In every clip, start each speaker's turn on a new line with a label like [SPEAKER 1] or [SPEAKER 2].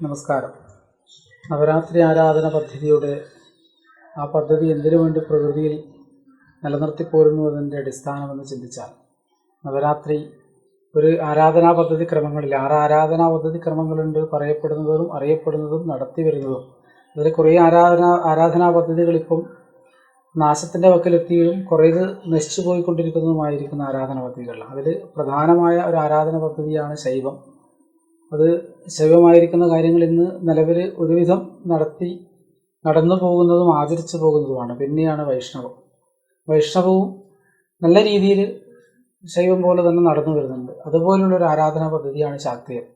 [SPEAKER 1] നമസ്കാരം. നവരാത്രി ആരാധന പദ്ധതിയുടെ ആ പദ്ധതി എന്തിനു വേണ്ടി പ്രകൃതിയിൽ നിലനിർത്തിപ്പോരുന്നു എന്നതിന്റെ അടിസ്ഥാനമെന്ന് ചിന്തിച്ചാൽ നവരാത്രി ഒരു ആരാധനാ പദ്ധതി ക്രമങ്ങളിൽ ആറ് ആരാധനാ പദ്ധതി ക്രമങ്ങളുണ്ട് പറയപ്പെടുന്നതും അറിയപ്പെടുന്നതും നടത്തി വരുന്നതും. അതിൽ കുറേ ആരാധന ആരാധനാ പദ്ധതികൾ ഇപ്പം നാശത്തിന്റെ വക്കിലെത്തിയും കുറേത് നശിച്ചു പോയിക്കൊണ്ടിരിക്കുന്നതുമായിരിക്കുന്ന ആരാധന പദ്ധതികൾ അതിൽ പ്രധാനമായ ഒരു ആരാധന പദ്ധതിയാണ് ശൈവം. അത് ശൈവമായിരിക്കുന്ന കാര്യങ്ങൾ ഇന്ന് നിലവിൽ ഒരുവിധം നടത്തി നടന്നു പോകുന്നതും ആചരിച്ചു പോകുന്നതുമാണ്. പിന്നെയാണ് വൈഷ്ണവം. വൈഷ്ണവവും നല്ല രീതിയിൽ ശൈവം പോലെ തന്നെ നടന്നു വരുന്നുണ്ട്. അതുപോലുള്ള ഒരു ആരാധനാ പദ്ധതിയാണ് ശാക്തേയം.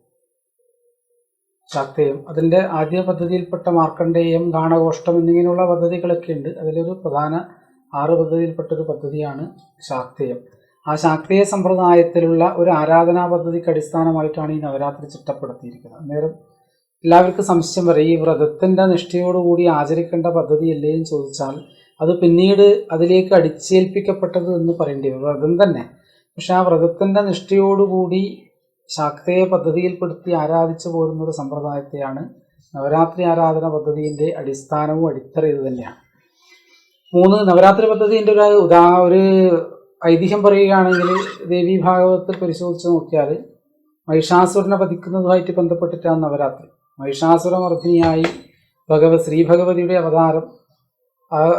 [SPEAKER 1] ശാക്തേയം. അതിന്റെ ആദ്യ പദ്ധതിയിൽപ്പെട്ട മാർക്കണ്ഡേയം ഗാണകോഷ്ടം എന്നിങ്ങനെയുള്ള പദ്ധതികളൊക്കെ ഉണ്ട് അതിലൊരു പ്രധാന ആറ് പദ്ധതിയിൽപ്പെട്ട ഒരു പദ്ധതിയാണ് ശാക്തേയം. ആ ശാക്തീയ സമ്പ്രദായത്തിലുള്ള ഒരു ആരാധനാ പദ്ധതിക്ക് അടിസ്ഥാനമായിട്ടാണ് ഈ നവരാത്രി ചിട്ടപ്പെടുത്തിയിരിക്കുന്നത്. അന്നേരം എല്ലാവർക്കും സംശയം വരെ ഈ വ്രതത്തിന്റെ നിഷ്ഠയോടുകൂടി ആചരിക്കേണ്ട പദ്ധതിയല്ലേ എന്ന് ചോദിച്ചാൽ അത് പിന്നീട് അതിലേക്ക് അടിച്ചേൽപ്പിക്കപ്പെട്ടത് എന്ന് പറയേണ്ടി വരും. വ്രതം തന്നെ. പക്ഷെ ആ വ്രതത്തിന്റെ നിഷ്ഠയോടുകൂടി ശാക്തേയ പദ്ധതിയിൽപ്പെടുത്തി ആരാധിച്ചു പോരുന്ന ഒരു സമ്പ്രദായത്തെയാണ് നവരാത്രി ആരാധന പദ്ധതിന്റെ അടിസ്ഥാനവും അടിത്തറ ഇത് തന്നെയാണ്. മൂന്ന് നവരാത്രി പദ്ധതിന്റെ ഒരു ഉദാ ഒരു ഐതിഹ്യം പറയുകയാണെങ്കിൽ ദേവി ഭാഗവത്തിൽ പരിശോധിച്ച് നോക്കിയാൽ മഹിഷാസുരനെ വധിക്കുന്നതുമായിട്ട് ബന്ധപ്പെട്ടിട്ടാണ് നവരാത്രി. മഹിഷാസുരമർദ്ദിനിയായി ഭഗവത് ശ്രീ ഭഗവതിയുടെ അവതാരം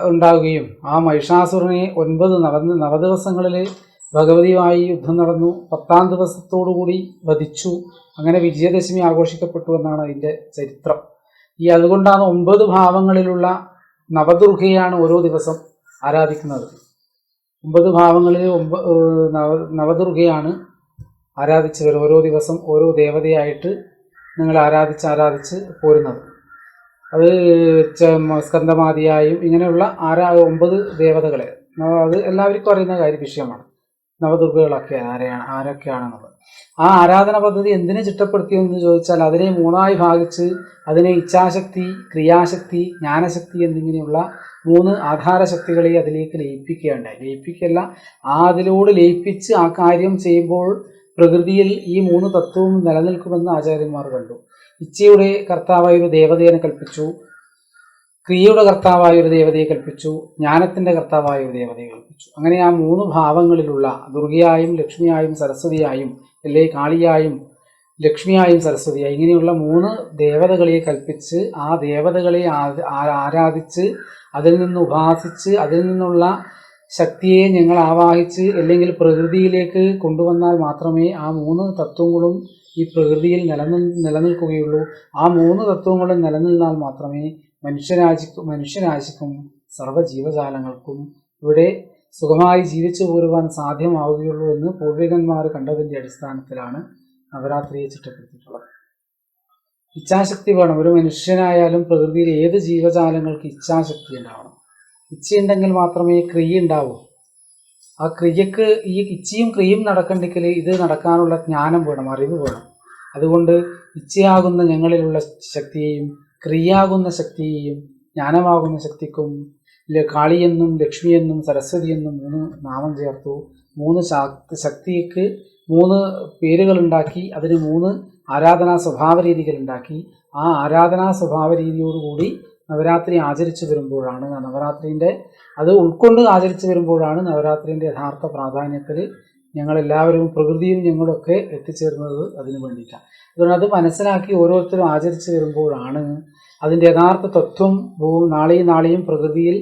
[SPEAKER 1] ഉണ്ടാവുകയും ആ മഹിഷാസുരനെ ഒൻപത് നവ നവദിവസങ്ങളിൽ ഭഗവതിയുമായി യുദ്ധം നടന്നു. പത്താം ദിവസത്തോടുകൂടി വധിച്ചു. അങ്ങനെ വിജയദശമി ആഘോഷിക്കപ്പെട്ടു എന്നാണ് അതിന്റെ ചരിത്രം. ഈ അതുകൊണ്ടാണ് ഒമ്പത് ഭാവങ്ങളിലുള്ള നവദുർഗയാണ് ഓരോ ദിവസം ആരാധിക്കുന്നത്. ഒമ്പത് ഭാവങ്ങളിൽ ഒമ്പ നവ നവദുർഗയാണ് ആരാധിച്ചവർ ഓരോ ദിവസം ഓരോ ദേവതയായിട്ട് നിങ്ങൾ ആരാധിച്ച് ആരാധിച്ച് പോരുന്നത്. അത് സ്കന്ധമാതിയായും ഇങ്ങനെയുള്ള ആരാ ഒമ്പത് ദേവതകളെ. അത് എല്ലാവർക്കും അറിയുന്ന കാര്യ വിഷയമാണ്. നവദുർഗകളൊക്കെ ആരെയാണ് ആരൊക്കെയാണെന്നുള്ളത്. ആ ആരാധന പദ്ധതി എന്തിനെ ചിട്ടപ്പെടുത്തിയെന്ന് ചോദിച്ചാൽ അതിനെ മൂന്നായി ഭാഗിച്ച് അതിനെ ഇച്ഛാശക്തി ക്രിയാശക്തി ജ്ഞാനശക്തി എന്നിങ്ങനെയുള്ള മൂന്ന് ആധാര ആധാരശക്തികളെ അതിലേക്ക് ലയിപ്പിക്കുകയുണ്ടായി. ലയിപ്പിക്കല്ല ആ അതിലൂടെ ലയിപ്പിച്ച് ആ കാര്യം ചെയ്യുമ്പോൾ പ്രകൃതിയിൽ ഈ മൂന്ന് തത്വവും നിലനിൽക്കുമെന്ന് ആചാര്യന്മാർ കണ്ടു. ഇച്ഛയുടെ കർത്താവായ ഒരു ദേവതയെ കൽപ്പിച്ചു ക്രിയയുടെ കർത്താവായ ഒരു ദേവതയെ കൽപ്പിച്ചു ജ്ഞാനത്തിന്റെ കർത്താവായ ഒരു ദേവതയെ കൽപ്പിച്ചു. അങ്ങനെ ആ മൂന്ന് ഭാവങ്ങളിലുള്ള ദുർഗയായും ലക്ഷ്മിയായും സരസ്വതിയായും അല്ലെ കാളിയായും ലക്ഷ്മിയായും സരസ്വതിയായും. ഇങ്ങനെയുള്ള മൂന്ന് ദേവതകളെ കൽപ്പിച്ച് ആ ദേവതകളെ ആരാധിച്ച് അതിൽ നിന്ന് ഉപാസിച്ച് അതിൽ നിന്നുള്ള ശക്തിയെ ഞങ്ങൾ ആവാഹിച്ച് അല്ലെങ്കിൽ പ്രകൃതിയിലേക്ക് കൊണ്ടുവന്നാൽ മാത്രമേ ആ മൂന്ന് തത്വങ്ങളും ഈ പ്രകൃതിയിൽ നിലനിൽ നിലനിൽക്കുകയുള്ളൂ. ആ മൂന്ന് തത്വങ്ങളും നിലനിന്നാൽ മാത്രമേ മനുഷ്യരാശിക്കും മനുഷ്യരാശിക്കും സർവജീവജാലങ്ങൾക്കും ഇവിടെ സുഖമായി ജീവിച്ചു പോരുവാൻ സാധ്യമാവുകയുള്ളൂ എന്ന് പൂർവികന്മാർ കണ്ടതിന്റെ അടിസ്ഥാനത്തിലാണ് നവരാത്രിയെ ചിട്ടപ്പെടുത്തിയിട്ടുള്ളത്. ഇച്ഛാശക്തി വേണം. ഒരു മനുഷ്യനായാലും പ്രകൃതിയിൽ ഏത് ജീവജാലങ്ങൾക്ക് ഇച്ഛാശക്തി ഉണ്ടാവണം? ഇച്ഛയുണ്ടെങ്കിൽ മാത്രമേ ക്രിയ ഉണ്ടാവൂ. ആ ക്രിയക്ക് ഈ ഇച്ഛയും ക്രിയയും നടക്കണ്ടെങ്കിൽ ഇത് നടക്കാനുള്ള ജ്ഞാനം വേണം അറിവ് വേണം. അതുകൊണ്ട് ഇച്ഛയാകുന്ന ഞങ്ങളിലുള്ള ശക്തിയെയും ക്രിയാകുന്ന ശക്തിയെയും ജ്ഞാനമാകുന്ന ശക്തിക്കും കാളിയെന്നും ലക്ഷ്മിയെന്നും സരസ്വതിയെന്നും മൂന്ന് നാമം ചേർത്തു. മൂന്ന് ശാക്തി ശക്തിക്ക് മൂന്ന് പേരുകളുണ്ടാക്കി അതിന് മൂന്ന് ആരാധനാ സ്വഭാവ രീതികളുണ്ടാക്കി. ആ ആരാധനാ സ്വഭാവ രീതിയോടുകൂടി നവരാത്രി ആചരിച്ചു വരുമ്പോഴാണ് നവരാത്രിന്റെ അത് ഉൾക്കൊണ്ട് ആചരിച്ചു വരുമ്പോഴാണ് നവരാത്രിന്റെ യഥാർത്ഥ പ്രാധാന്യത്തിൽ ഞങ്ങളെല്ലാവരും പ്രകൃതിയും ഞങ്ങളൊക്കെ എത്തിച്ചേർന്നത് അതിനു വേണ്ടിയിട്ടാണ്. അതുകൊണ്ട് അത് മനസ്സിലാക്കി ഓരോരുത്തരും ആചരിച്ചു വരുമ്പോഴാണ് അതിന്റെ യഥാർത്ഥ തത്വം ഭൂ- നാളെയും നാളെയും പ്രകൃതിയിൽ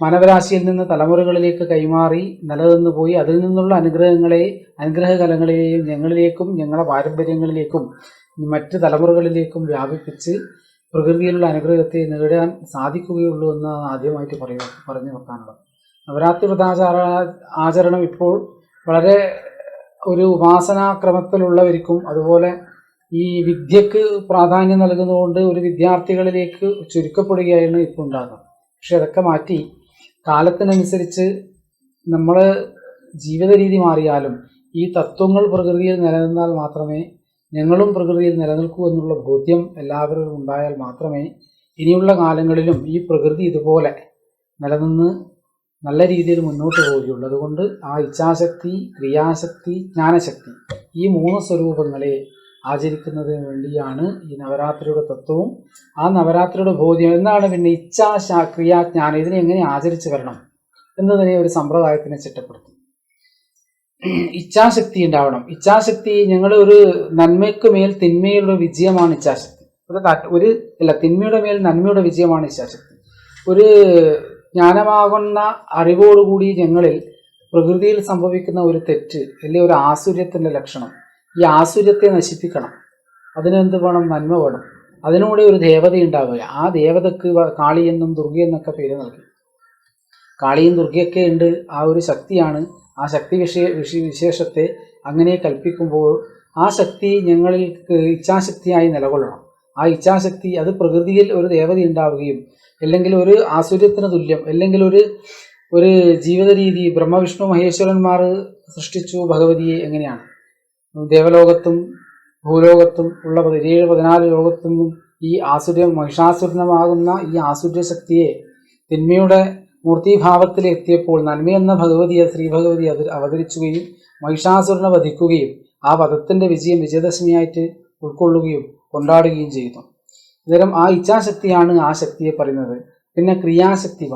[SPEAKER 1] മാനവരാശിയിൽ നിന്ന് തലമുറകളിലേക്ക് കൈമാറി നിലനിന്ന് പോയി അതിൽ നിന്നുള്ള അനുഗ്രഹങ്ങളെ അനുഗ്രഹകലങ്ങളെയും ഞങ്ങളിലേക്കും ഞങ്ങളുടെ പാരമ്പര്യങ്ങളിലേക്കും മറ്റ് തലമുറകളിലേക്കും വ്യാപിപ്പിച്ച് പ്രകൃതിയിലുള്ള അനുഗ്രഹത്തെ നേടാൻ സാധിക്കുകയുള്ളൂ എന്ന് ആദ്യമായിട്ട് പറയുക പറഞ്ഞു വെക്കാനുള്ളത്. നവരാത്രി വ്രതാചാര ആചരണം ഇപ്പോൾ വളരെ ഒരു ഉപാസനാക്രമത്തിലുള്ളവർക്കും അതുപോലെ ഈ വിദ്യക്ക് പ്രാധാന്യം നൽകുന്നതുകൊണ്ട് ഒരു വിദ്യാർത്ഥികളിലേക്ക് ചുരുക്കപ്പെടുകയാണ് ഇപ്പോൾ ഉണ്ടാകുന്നത്. പക്ഷെ അതൊക്കെ മാറ്റി കാലത്തിനനുസരിച്ച് നമ്മൾ ജീവിത രീതി മാറിയാലും ഈ തത്വങ്ങൾ പ്രകൃതിയിൽ നിലനിന്നാൽ മാത്രമേ ഞങ്ങളും പ്രകൃതിയിൽ നിലനിൽക്കൂ എന്നുള്ള ബോധ്യം എല്ലാവരിലും ഉണ്ടായാൽ മാത്രമേ ഇനിയുള്ള കാലങ്ങളിലും ഈ പ്രകൃതി ഇതുപോലെ നിലനിന്ന് നല്ല രീതിയിൽ മുന്നോട്ട് പോവുകയുള്ളൂ. അതുകൊണ്ട് ആ ഇച്ഛാശക്തി ക്രിയാശക്തി ജ്ഞാനശക്തി ഈ മൂന്ന് സ്വരൂപങ്ങളെ ആചരിക്കുന്നതിന് വേണ്ടിയാണ് ഈ നവരാത്രിയുടെ തത്വവും. ആ നവരാത്രിയുടെ ബോധ്യം എന്നാണ് പിന്നെ ഇച്ഛാശാ ക്രിയാജ്ഞാനം ഇതിനെ എങ്ങനെ ആചരിച്ചു വരണം എന്നതിനെ ഒരു സമ്പ്രദായത്തിനെ ചിട്ടപ്പെടുത്തും. ഇച്ഛാശക്തി ഉണ്ടാവണം. ഇച്ഛാശക്തി ഞങ്ങൾ ഒരു നന്മയ്ക്ക് മേൽ തിന്മയുടെ വിജയമാണ് ഇച്ഛാശക്തി. ഒരു ഒരു അല്ല തിന്മയുടെ മേൽ നന്മയുടെ വിജയമാണ് ഇച്ഛാശക്തി. ഒരു ജ്ഞാനമാകുന്ന അറിവോടുകൂടി ഞങ്ങളിൽ പ്രകൃതിയിൽ സംഭവിക്കുന്ന ഒരു തെറ്റ് അല്ലെങ്കിൽ ഒരു ആസുര്യത്തിന്റെ ലക്ഷണം ഈ ആസുര്യത്തെ നശിപ്പിക്കണം. അതിനെന്ത് വേണം? നന്മ വേണം. അതിനൂടെ ഒരു ദേവത ഉണ്ടാവുക ആ ദേവതക്ക് കാളിയെന്നും കാളി എന്നും ദുർഗ എന്നൊക്കെ പേര് നൽകി. കാളിയും ദുർഗയൊക്കെ ഉണ്ട്. ആ ഒരു ശക്തിയാണ്. ആ ശക്തി വിഷയ വിശേഷത്തെ അങ്ങനെ കൽപ്പിക്കുമ്പോൾ ആ ശക്തി ഞങ്ങളിൽ ഇച്ഛാശക്തിയായി നിലകൊള്ളണം. ആ ഇച്ഛാശക്തി അത് പ്രകൃതിയിൽ ഒരു ദേവത ഉണ്ടാവുകയും അല്ലെങ്കിൽ ഒരു ആസുര്യത്തിന് തുല്യം അല്ലെങ്കിൽ ഒരു ഒരു ജീവിത രീതി ബ്രഹ്മവിഷ്ണു മഹേശ്വരന്മാർ സൃഷ്ടിച്ചു ഭഗവതിയെ എങ്ങനെയാണ്? ദേവലോകത്തും ഭൂലോകത്തും ഉള്ള പതിനേഴ് പതിനാല് ലോകത്തു നിന്നും ഈ ആസുര്യം മഹിഷാസുരനമാകുന്ന ഈ ആസുര്യ ശക്തിയെ തിന്മയുടെ മൂർത്തിഭാവത്തിൽ എത്തിയപ്പോൾ നന്മയെന്ന ഭഗവതിയെ ശ്രീ ഭഗവതി അത് അവതരിച്ചുകയും മഹിഷാസുരനെ വധിക്കുകയും ആ വധത്തിന്റെ വിജയം വിജയദശമിയായിട്ട് ഉൾക്കൊള്ളുകയും കൊണ്ടാടുകയും ചെയ്യുന്നു അന്നേരം ആ ഇച്ഛാശക്തിയാണ് ആ ശക്തിയെ പറയുന്നത്. പിന്നെ ക്രിയാശക്തി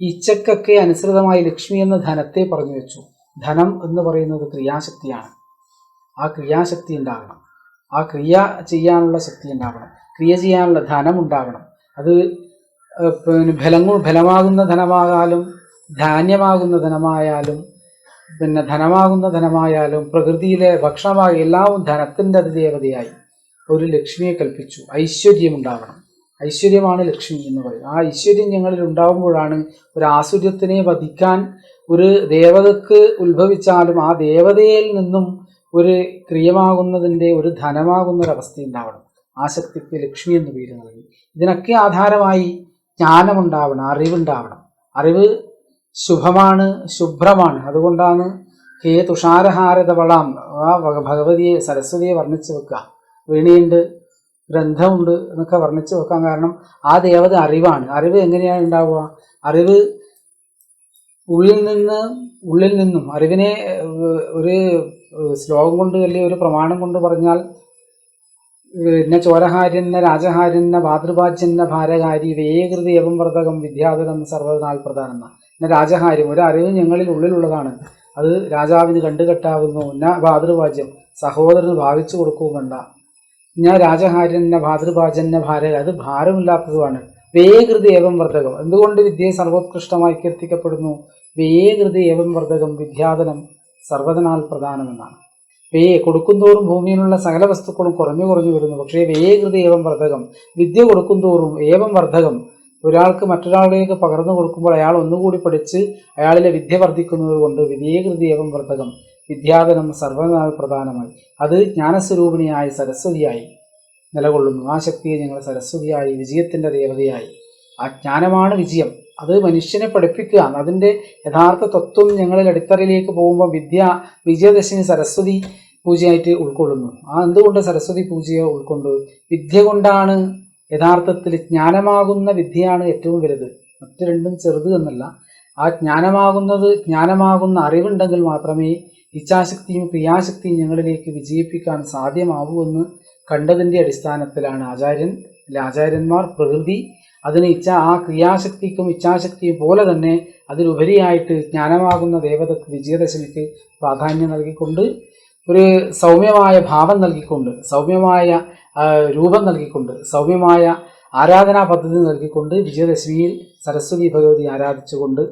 [SPEAKER 1] ഈ ഇച്ഛക്കൊക്കെ അനുസൃതമായി ലക്ഷ്മി എന്ന ധനത്തെ പറഞ്ഞു വെച്ചു. ധനം എന്ന് പറയുന്നത് ക്രിയാശക്തിയാണ്. ആ ക്രിയാശക്തി ഉണ്ടാകണം. ആ ക്രിയ ചെയ്യാനുള്ള ശക്തി ഉണ്ടാകണം. ക്രിയ ചെയ്യാനുള്ള ധനം ഉണ്ടാകണം. അത് പിന്നെ ഫലങ്ങൾ ഫലമാകുന്ന ധനമാകാലും ധാന്യമാകുന്ന ധനമായാലും പിന്നെ ധനമാകുന്ന ധനമായാലും പ്രകൃതിയിലെ ഭക്ഷണമായ എല്ലാവും ധനത്തിന്റെ അതിദേവതയായി ഒരു ലക്ഷ്മിയെ കൽപ്പിച്ചു. ഐശ്വര്യം ഉണ്ടാകണം. ഐശ്വര്യമാണ് ലക്ഷ്മി എന്ന് പറയും ആ ഐശ്വര്യം ഞങ്ങളിൽ ഉണ്ടാകുമ്പോഴാണ് ഒരു ആസുര്യത്തിനെ വധിക്കാൻ ഒരു ദേവതക്ക് ഉത്ഭവിച്ചാലും ആ ദേവതയിൽ നിന്നും ഒരു ക്രിയമാകുന്നതിന്റെ ഒരു ധനമാകുന്ന ഒരു അവസ്ഥ ഉണ്ടാവണം ആ ശക്തിക്ക് ലക്ഷ്മി എന്ന് പേര് നൽകി. ഇതിനൊക്കെ ആധാരമായി ജ്ഞാനമുണ്ടാവണം അറിവുണ്ടാവണം. അറിവ് ശുഭമാണ് ശുഭ്രമാണ്. അതുകൊണ്ടാണ് ഹേ തുഷാരഹാരതവളാം ആ ഭഗ- ഭഗവതിയെ സരസ്വതിയെ വർണിച്ചു വെക്കുക. വീണയുണ്ട് ഗ്രന്ഥമുണ്ട് എന്നൊക്കെ വർണിച്ചു വെക്കാൻ കാരണം ആ ദേവത അറിവാണ്. അറിവ് എങ്ങനെയാണ് ഉണ്ടാവുക? അറിവ് ഉള്ളിൽ നിന്ന് ഉള്ളിൽ നിന്നും അറിവിനെ ഒരു ശ്ലോകം കൊണ്ട് അല്ലെങ്കിൽ ഒരു പ്രമാണം കൊണ്ട് പറഞ്ഞാൽ എന്നെ ചോരഹാര്യന്ന രാജഹാര്യന്ന ഭാതൃഭാജ്യന്ന ഭാരകാരി വേകൃതി എവം വ്രതകം വിദ്യാതകം സർവനാൽ പ്രധാനം എന്ന രാജഹാര്യം ഒരു അറിവ് ഞങ്ങളിൽ ഉള്ളിലുള്ളതാണ്. അത് രാജാവിന് കണ്ടുകെട്ടാവുന്നു എന്ന ഭാതൃഭാജ്യം സഹോദരന് ഭാവിച്ചു കൊടുക്കുകയും വേണ്ട. ഞാൻ രാജഹാര്യന്ന ഭാതൃഭാജന്ന ഭാര അത് ഭാരമില്ലാത്തതുമാണ്. വേകൃതി ഏവം വർദ്ധകം എന്തുകൊണ്ട് വിദ്യയെ സർവോത്കൃഷ്ടമായി കീർത്തിക്കപ്പെടുന്നു? വേകൃതി ഏവം വർദ്ധകം വിദ്യാധനം സർവതനാൽ പ്രധാനമെന്നാണ്. വ്യയെ കൊടുക്കുന്തോറും ഭൂമിയിലുള്ള സകല വസ്തുക്കളും കുറഞ്ഞു കുറഞ്ഞു വരുന്നു. പക്ഷേ വ്യയകൃതി ഏവം വർദ്ധകം. വിദ്യ കൊടുക്കുന്തോറും ഏവം വർദ്ധകം. ഒരാൾക്ക് മറ്റൊരാളിലേക്ക് പകർന്നു കൊടുക്കുമ്പോൾ അയാൾ ഒന്നുകൂടി പഠിച്ച് അയാളിലെ വിദ്യ വർദ്ധിക്കുന്നത് കൊണ്ട് വിദ്യേകൃതി ഏവം വർദ്ധകം. വിദ്യാധനം സർവനാൾ പ്രധാനമായി. അത് ജ്ഞാനസ്വരൂപിണിയായി സരസ്വതിയായി നിലകൊള്ളുന്നു. ആ ശക്തിയെ ഞങ്ങൾ സരസ്വതിയായി വിജയത്തിന്റെ ദേവതയായി. ആ ജ്ഞാനമാണ് വിജയം. അത് മനുഷ്യനെ പഠിപ്പിക്കുക. അതിന്റെ യഥാർത്ഥ തത്വം ഞങ്ങളിൽ അടിത്തറയിലേക്ക് പോകുമ്പോൾ വിദ്യ വിജയദശമി സരസ്വതി പൂജയായിട്ട് ഉൾക്കൊള്ളുന്നു. ആ എന്തുകൊണ്ട് സരസ്വതി പൂജയെ ഉൾക്കൊണ്ടു? വിദ്യ കൊണ്ടാണ് യഥാർത്ഥത്തിൽ ജ്ഞാനമാകുന്ന വിദ്യയാണ് ഏറ്റവും വലുത്. മറ്റു രണ്ടും ചെറുത് എന്നല്ല. ആ ജ്ഞാനമാകുന്നത് ജ്ഞാനമാകുന്ന അറിവുണ്ടെങ്കിൽ മാത്രമേ ഇച്ഛാശക്തിയും ക്രിയാശക്തിയും ഞങ്ങളിലേക്ക് വിജയിപ്പിക്കാൻ സാധ്യമാവൂ എന്ന് കണ്ടതിന്റെ അടിസ്ഥാനത്തിലാണ് ആചാര്യൻ അല്ലെ ആചാര്യന്മാർ പ്രകൃതി അതിന് ഇച്ഛ ആ ക്രിയാശക്തിക്കും ഇച്ഛാശക്തിയും പോലെ തന്നെ അതിലുപരിയായിട്ട് ജ്ഞാനമാകുന്ന ദേവതക്ക് വിജയദശമിക്ക് പ്രാധാന്യം നൽകിക്കൊണ്ട് ഒരു സൗമ്യമായ ഭാവം നൽകിക്കൊണ്ട് സൗമ്യമായ രൂപം നൽകിക്കൊണ്ട് സൗമ്യമായ ആരാധനാ പദ്ധതി നൽകിക്കൊണ്ട് വിജയദശമിയിൽ സരസ്വതി ഭഗവതി ആരാധിച്ചുകൊണ്ട്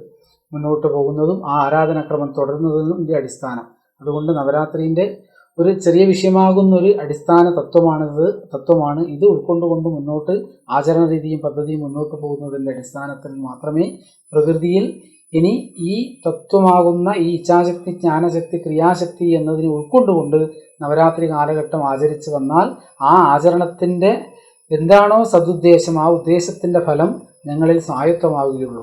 [SPEAKER 1] മുന്നോട്ട് പോകുന്നതും ആ ആരാധനാക്രമം തുടരുന്നതിന്റെ അടിസ്ഥാനം. അതുകൊണ്ട് നവരാത്രിന്റെ ഒരു ചെറിയ വിഷയമാകുന്ന ഒരു അടിസ്ഥാന തത്വമാണിത്. തത്വമാണ് ഇത് ഉൾക്കൊണ്ടുകൊണ്ട് മുന്നോട്ട് ആചരണ രീതിയും പദ്ധതിയും മുന്നോട്ട് പോകുന്നതിന്റെ അടിസ്ഥാനത്തിൽ മാത്രമേ പ്രകൃതിയിൽ ഇനി ഈ തത്വമാകുന്ന ഈ ഇച്ഛാശക്തി ജ്ഞാനശക്തി ക്രിയാശക്തി എന്നതിനെ ഉൾക്കൊണ്ടുകൊണ്ട് നവരാത്രി കാലഘട്ടം ആചരിച്ചു വന്നാൽ ആ ആചരണത്തിന്റെ എന്താണോ സതുദ്ദേശം ആ ഉദ്ദേശത്തിന്റെ ഫലം ഞങ്ങളിൽ സ്വായത്തമാവുകയുള്ളൂ.